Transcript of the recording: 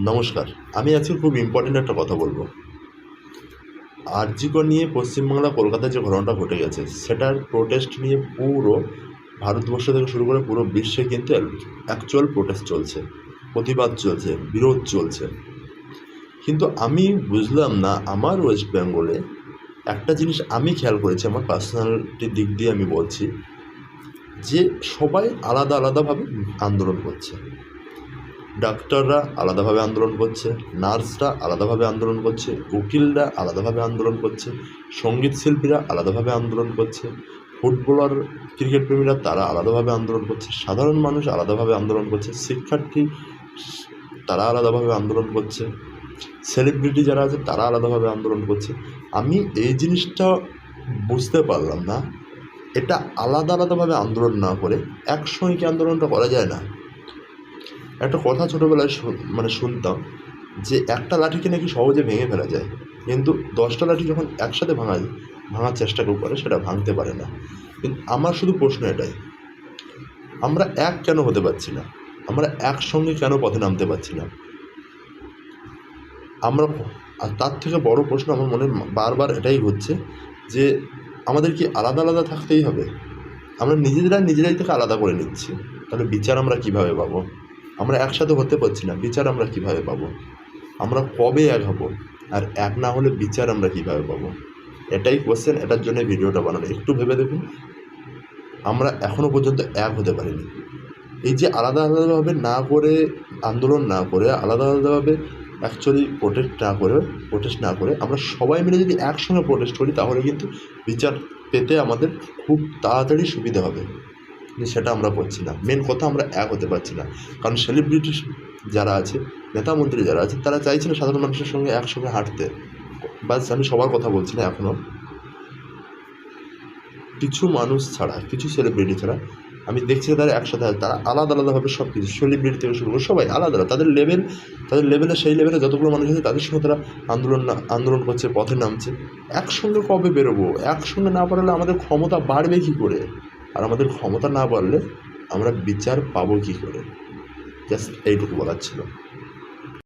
নমস্কার। আমি আজকে খুব ইম্পর্টেন্ট একটা কথা বলব। আরজিকর নিয়ে পশ্চিমবাংলা কলকাতায় যে ঘটনাটা ঘটে গেছে, সেটার প্রোটেস্ট নিয়ে পুরো ভারতবর্ষ থেকে শুরু করে পুরো বিশ্বে কিন্তু অ্যাকচুয়াল প্রোটেস্ট চলছে। প্রতিবাদ চলছে, বিরোধ চলছে। কিন্তু আমি বুঝলাম না, আমার ওয়েস্ট বেঙ্গলে একটা জিনিস আমি খেয়াল করেছি, আমার পার্সোনালিটির দিক দিয়ে আমি বলছি, যে সবাই আলাদা আলাদাভাবে আন্দোলন করছে। ডাক্তাররা আলাদাভাবে আন্দোলন করছে, নার্সরা আলাদাভাবে আন্দোলন করছে, উকিলরা আলাদাভাবে আন্দোলন করছে, সংগীত শিল্পীরা আলাদাভাবে আন্দোলন করছে, ফুটবলার, ক্রিকেট প্রেমীরা তারা আলাদাভাবে আন্দোলন করছে, সাধারণ মানুষ আলাদাভাবে আন্দোলন করছে, শিক্ষার্থী তারা আলাদাভাবে আন্দোলন করছে সেলিব্রিটি যারা আছে তারা আলাদাভাবে আন্দোলন করছে। আমি এই জিনিসটা বুঝতে পারলাম না। এটা আলাদা আলাদাভাবে আন্দোলন না করে একসঙ্গে আন্দোলনটা করা যায় না? একটা কথা ছোটোবেলায় মানে শুনতাম যে একটা লাঠিকে নাকি সহজে ভেঙে ফেলা যায়। কিন্তু দশটা লাঠি যখন একসাথে ভাঙা ভাঙার চেষ্টা কেউ করে, সেটা ভাঙতে পারে না। কিন্তু আমার শুধু প্রশ্ন এটাই, আমরা এক কেন হতে পারছি না? আমরা একসঙ্গে কেন পথে নামতে পারছি না? আমরা আর তার থেকে বড় প্রশ্ন আমার মনে বারবার এটাই হচ্ছে যে আমাদের কি আলাদা আলাদা থাকতেই হবে? আমরা নিজেরা নিজেরাই থেকে আলাদা করে নিচ্ছি। তাহলে বিচার আমরা কীভাবে পাবো? আমরা একসাথে হতে পারছি না, বিচার আমরা কীভাবে পাবো? আমরা কবে এক হব? আর এক না হলে বিচার আমরা কীভাবে পাবো? এটাই কোশ্চেন এটার জন্য ভিডিওটা বানানো। একটু ভেবে দেখুন, আমরা এখনও পর্যন্ত এক হতে পারিনি। এই যে আলাদা আলাদাভাবে না করে আন্দোলন না করে, আলাদা আলাদাভাবে অ্যাকচুয়ালি প্রোটেস্ট না করে প্রোটেস্ট না করে, আমরা সবাই মিলে যদি একসঙ্গে প্রোটেস্ট করি, তাহলে কিন্তু বিচার পেতে আমাদের খুব তাড়াতাড়ি সুবিধা হবে। সেটা আমরা করছি না। মেন কথা আমরা এক হতে পারছি না। কারণ সেলিব্রিটি যারা আছে নেতা মন্ত্রী যারা আছে, তারা চাইছে না সাধারণ মানুষের সঙ্গে একসঙ্গে হাঁটতে। বাস, আমি সবার কথা বলছি না এখনও কিছু মানুষ ছাড়া, কিছু সেলিব্রিটি ছাড়া আমি দেখছি তারা একসাথে তারা আলাদা আলাদাভাবে সব কিছু সেলিব্রিটি থেকে শুরু করে সবাই আলাদা। আলাদা তাদের লেভেল তাদের লেভেলে সেই লেভেলে যতগুলো মানুষ আছে, তাদের সঙ্গে তারা আন্দোলন আন্দোলন করছে, পথে নামছে। একসঙ্গে কবে বেরোবো? একসঙ্গে না পারলে আমাদের ক্ষমতা বাড়বে কী করে? আর আমাদের ক্ষমতা না বাড়লে আমরা বিচার পাবো কী করে? জাস্ট এইটুকু বলার ছিল।